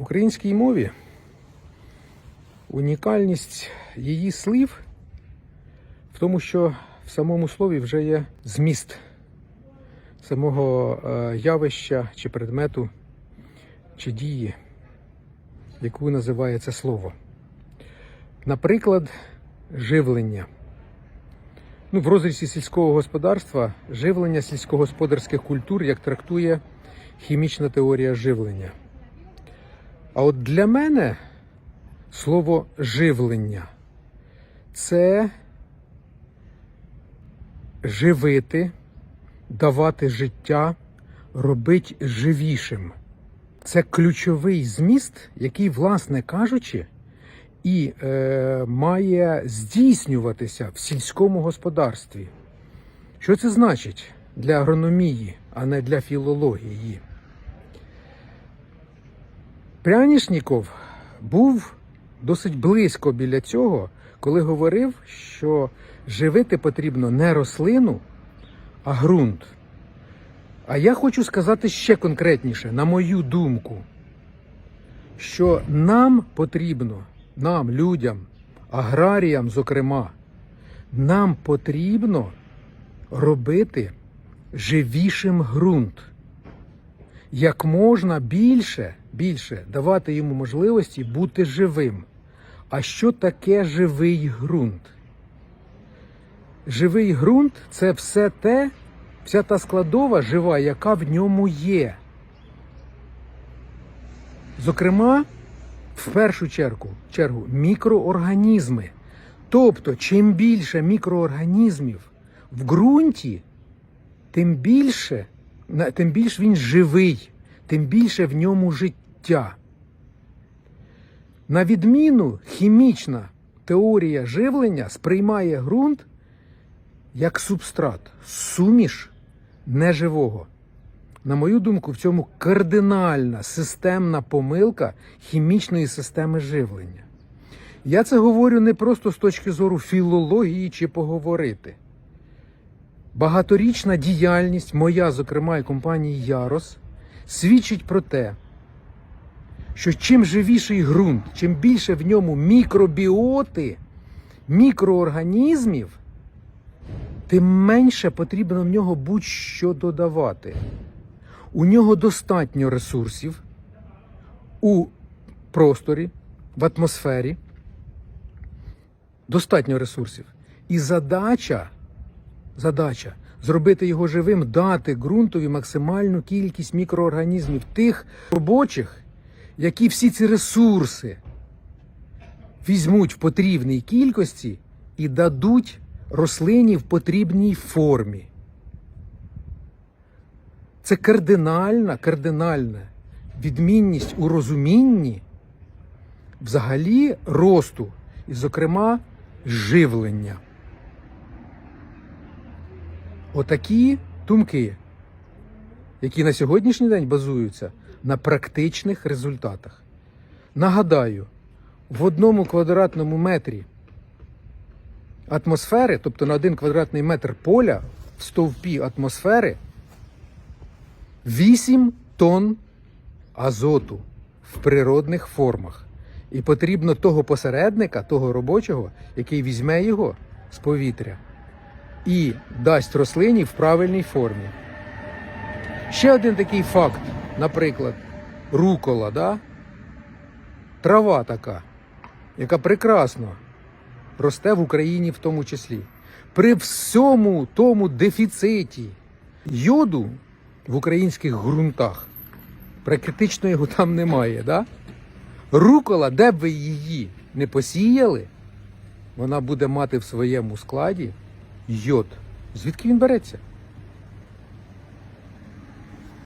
В українській мові унікальність її слів в тому, що в самому слові вже є зміст самого е, явища чи предмету чи дії, яку називає це слово. Наприклад, живлення. Ну, в розрізі сільського господарства живлення сільськогосподарських культур як трактує хімічна теорія живлення. А от для мене слово живлення це живити, давати життя, робити живішим. Це ключовий зміст, який, власне кажучи, і е, має здійснюватися в сільському господарстві. Що це значить для агрономії, а не для філології? Прянішніков був досить близько біля цього, коли говорив, що живити потрібно не рослину, а ґрунт. А я хочу сказати ще конкретніше, на мою думку, що нам потрібно, нам, людям, аграріям, зокрема, нам потрібно робити живішим ґрунт. Як можна більше, більше давати йому можливості бути живим. А що таке живий ґрунт? Живий ґрунт це все те, вся та складова жива, яка в ньому є. Зокрема, в першу чергу, чергу мікроорганізми. Тобто, чим більше мікроорганізмів в ґрунті, тим більше, тим більш він живий, тим більше в ньому життя. На відміну, хімічна теорія живлення сприймає ґрунт як субстрат, суміш неживого. На мою думку, в цьому кардинальна системна помилка хімічної системи живлення. Я це говорю не просто з точки зору філології чи поговорити. Багаторічна діяльність, моя, зокрема, і компанії Ярос, свідчить про те, що чим живіший ґрунт, чим більше в ньому мікробіоти, мікроорганізмів, тим менше потрібно в нього будь-що додавати. У нього достатньо ресурсів у просторі, в атмосфері. Достатньо ресурсів. І задача, задача зробити його живим, дати ґрунтові максимальну кількість мікроорганізмів, тих робочих, які всі ці ресурси візьмуть в потрібній кількості і дадуть рослині в потрібній формі. Це кардинальна, кардинальна відмінність у розумінні взагалі росту, і, зокрема, живлення. Отакі думки, які на сьогоднішній день базуються на практичних результатах. Нагадаю, в одному квадратному метрі атмосфери, тобто на один квадратний метр поля в стовпі атмосфери 8 тонн азоту в природних формах. І потрібно того посередника, того робочого, який візьме його з повітря і дасть рослині в правильній формі. Ще один такий факт, наприклад, рукола, да? трава така, яка прекрасно росте в Україні в тому числі. При всьому тому дефіциті йоду в українських ґрунтах практично його там немає. Да? Рукола, де б ви її не посіяли, вона буде мати в своєму складі йод. Звідки він береться?